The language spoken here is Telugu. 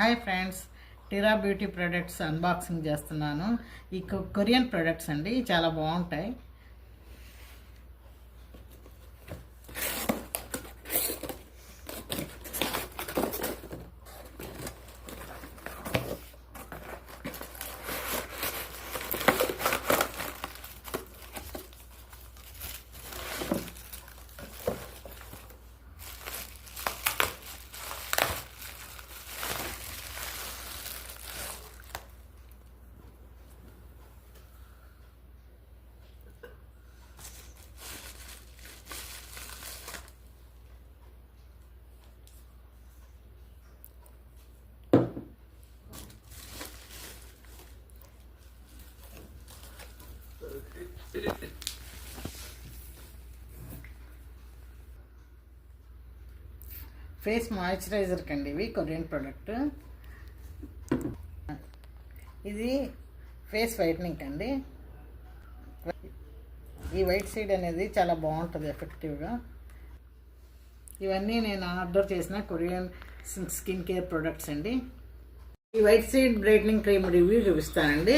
Hi friends టీరా beauty products unboxing చేస్తున్నాను. ఈ కొరియన్ ప్రొడక్ట్స్ అండి చాలా బాగుంటాయి. ఫేస్ మాయిశ్చరైజర్ కండి ఇవి కొరియన్ ప్రోడక్ట్. ఇది ఫేస్ వైట్నింగ్ అండి ఈ వైట్ సీడ్ అనేది చాలా బాగుంటుంది ఎఫెక్టివ్గా. ఇవన్నీ నేను ఆర్డర్ చేసిన కొరియన్ స్కిన్ కేర్ ప్రొడక్ట్స్ అండి. ఈ white seed brightening cream review చూపిస్తానండి.